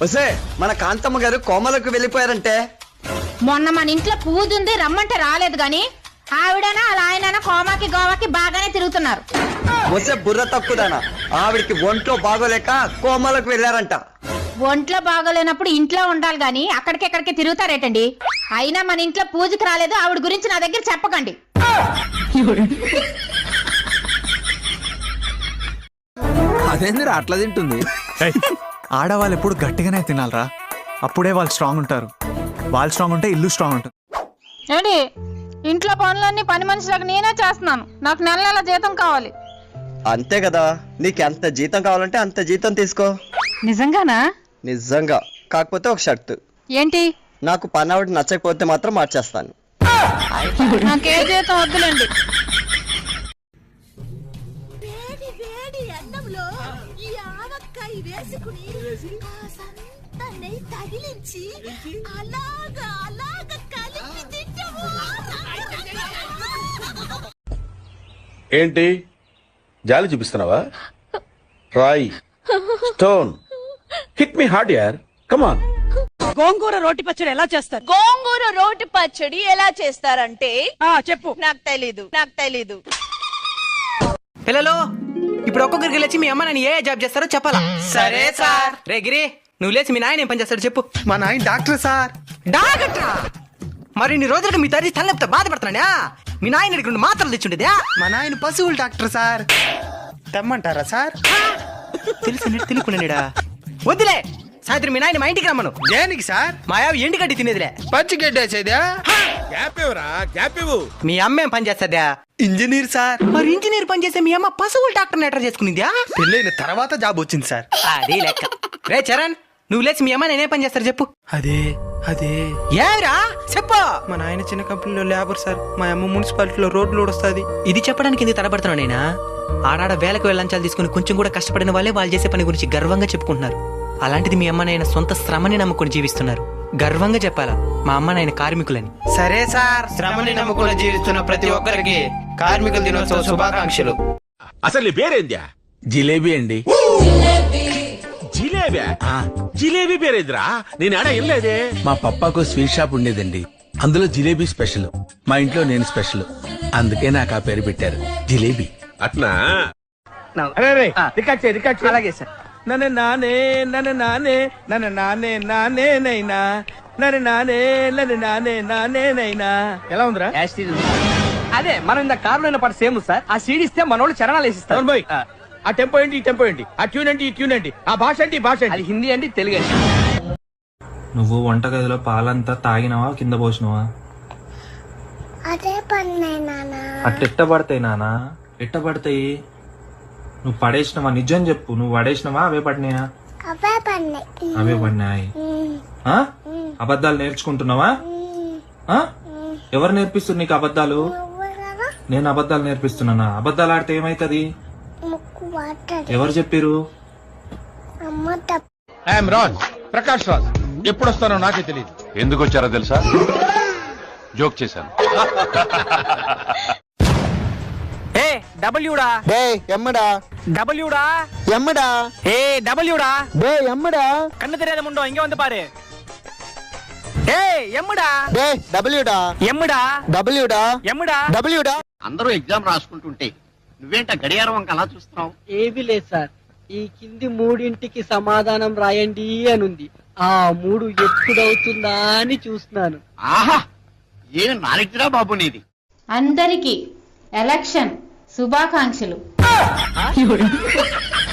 వసే మన కాంతమ్మ గారు కోమలకు వెళ్ళిపోయారంటే? మొన్న మన ఇంట్లో పూజ ఉంది రమ్మంటే రాలేదు గాని ఆవిడనా అలా ఆయన కోమాకి గోవాకి బాగానే తిరుగుతున్నారు. వసే బుర్ర తక్కుదానా ఆవిడికి ఒంట్లో బాగోలేక కోమలకు వెళ్ళారంట. ఒంట్లో బాగోలేనప్పుడు ఇంట్లో ఉండాలి గాని అక్కడికి ఎక్కడికి తిరుగుతారేటండి? అయినా మన ఇంట్లో పూజకి రాలేదు ఆవిడ గురించి నా దగ్గర చెప్పకండి. అదేందిరా అట్లా తింటుంది? ఆడవాళ్ళు ఎప్పుడు గట్టిగానే తినాలరా. అప్పుడే వాళ్ళు స్ట్రాంగ్ ఉంటారు. వాళ్ళు స్ట్రాంగ్ ఉంటే ఇల్లు స్ట్రాంగ్ ఉంటుంది. ఏంటి ఇంట్లో పనులన్నీ పని మనుషులకు నేనే చేస్తున్నాను. నాకు నెల నెల జీతం కావాలి. అంతే కదా. నీకు ఎంత జీతం కావాలంటే అంత జీతం తీసుకో. నిజంగానా? నిజంగా. కాకపోతే ఒక షర్ట్ ఏంటి? నాకు పని ఆవిడ నచ్చకపోతే మాత్రం మార్చేస్తాను. నాకే జీతం వద్దులేండి. వేడి అన్నంలో ఈ ఆవకాయ వేసుకుని నెయ్యి తగిలించి అలాగా అలాగా కలిపి తింటాము ఏంటి? జాలి చూపిస్తున్నావా? రాయి స్టోన్. హిట్ మీ హార్డ్ యార్. కమాన్ గోంగూర రోటి పచ్చడి ఎలా చేస్తారు? గోంగూర రోటి పచ్చడి ఎలా చేస్తారంటే ఆ చెప్పు. నాకు తెలీదు నాకు తెలీదు. పిల్లలు ఇప్పుడు ఒక్కొక్కరికి లేచి మీ అమ్మ నన్ను ఏ జాబ్ చేస్తారో చెప్పాలా? సరే సార్. రే గిరి నువ్వు లేచి మీ నాయన ఏం పని చేస్తాడు చెప్పు. మా నాయన డాక్టర్ సార్. డాగట్రా మరి ఇన్ని రోజులుగా మీ తల్లి తలనొప్పితో బాధపడుతున్నాడా? మీ నాయన ఇక్కడ నుండి మాత్రలు తెచ్చుండేదా? మా నాయన పశువుల డాక్టర్ సార్. తెమ్మంటారా సార్? తెలిసి తెలియకుండా వద్దులే. సాయంత్రం మీ నాయన మా ఇంటికి రమ్మను. దేనికి సార్? మా యావ ఎండి గడ్డి తినేదిలే. పచ్చి గడ్డేసేదా గ్యాప్ ఇవ్వరా? గ్యాప్ ఇవ్వు. మీ అమ్మ ఏం పని చేస్తుందా ఇంజనీర్ సార్. మరి ఇంజనీర్ పని చేసే మీ అమ్మ పశువుల డాక్టర్ నెటర్ చేసుకునిద్యా పెళ్ళైన తర్వాత జాబ్ వచ్చింది సార్. అది లెక్క. రే చరణ్ నువ్వు లేచి మీ అమ్మ నేనే పని చేస్తారు చెప్పు. అదే అదే. ఏరా చెప్పు. మా నాయన చిన్న కంపెనీలో లేబర్ సార్. మా అమ్మ మున్సిపాలిటీలో రోడ్లు వస్తుంది ఇది చెప్పడానికి ఎందుకు తడబడుతున్నావు నేనా? ఆడాడ వేలకు వెళ్ళంచాలు తీసుకుని కొంచెం కూడా కష్టపడిన వాళ్ళే వాళ్ళు చేసే పని గురించి గర్వంగా చెప్పుకుంటున్నారు. అలాంటిది మీ అమ్మ నాయన సొంత శ్రమని నమ్ముకుని జీవిస్తున్నారు. గర్వంగా చెప్పాలా మా అమ్మ నాయన కార్మికులని? సరే సార్ శ్రమని నమ్ముకుని జీవిస్తున్న ప్రతి ఒక్కరికి కార్మికుల దినోత్సవ శుభాకాంక్షలు. అసలు నీ పేరేంద్యా? జిలేబీ అండి. జిలేబీ. జిలేబీ? పేరేంద్రా? నేను ఆడ ఏం లేదే మా పప్పాకు స్వీట్ షాప్ ఉండేదండి. అందులో జిలేబీ స్పెషల్. మా ఇంట్లో నేను స్పెషల్. అందుకే నాకు ఆ పేరు పెట్టారు. జిలేబీ. చేయి. అలాగే సార్. నన్ను నానే నన్ను నానే నన్ను నానే నానే నైనా. నన్ను నానే నన్ను నానే నానే నైనా. ఎలా ఉందిరా? అదే మనం ఇంత కారులో పాటు సేమ్ సార్. ఆ సీడ్ ఇస్తే మనోళ్ళు చరణాలు వేసిస్తారు. బాయ్. ఆ. టెంపో ఏంటి ఈ టెంపో ఏంటి? ఆ ట్యూన్ ఏంటి ఈ ట్యూన్ ఏంటి? ఆ భాష ఏంటి ఈ భాష అది హిందీ అండి తెలుగు అండి. నువ్వు వంటగదిలో పాలంతా తాగినవా కింద పోసినవా? అదే పని నాన్న. అట్టెట్ట పడతాయి నానా ఎట్ట పడతాయి నువ్వు పడేసినవా? నిజం చెప్పు. నువ్వు పడేసినవా? అవే పడినాయా? అవే పడినాయి? అబద్ధాలు నేర్చుకుంటున్నావా? ఎవరు నేర్పిస్తారు నీకు అబద్ధాలు? నేను అబద్ధాలు నేర్పిస్తున్నానా? అబద్ధాలు ఆడితే ఏమైతది? ముక్కు వాటది. ఎవరు చెప్పిరు అమ్మ తప్ప ఐఎమ్ రాజ్. ప్రకాష్ రాజ్. ఎప్పుడు వస్తానో నాకే తెలియదు ఎందుకు వచ్చారో తెలుసా? జోక్ చేశాను. ఏ డబ్ల్యూడా ఎమ్మడా? డబ్ల్యూడా? ఎమ్మడా? ఏ డబ్ల్యూడా? డే ఎమ్మడా? కన్ను తెరేద ముండో ఇంకే వంద పారు. ఏ ఎమ్ముడా? డే డబ్ల్యూడా? ఎమ్ముడా? డబ్ల్యూడా? ఎమ్ముడా? డబ్ల్యూడా? అందరూ ఎగ్జామ్ రాసుకుంటుంటే నువ్వేంట గడియారం వంక అలా చూస్తున్నావు? ఏవి లేదు సార్. ఈ కింది మూడింటికి సమాధానం రాయండి అనుంది. ఆ మూడు ఎప్పుడవుతుందా అని చూస్తున్నాను. ఆహా! ఏం నాలెడ్జ్ రా బాబు నీది. అందరికీ ఎలక్షన్ శుభాకాంక్షలు. 有人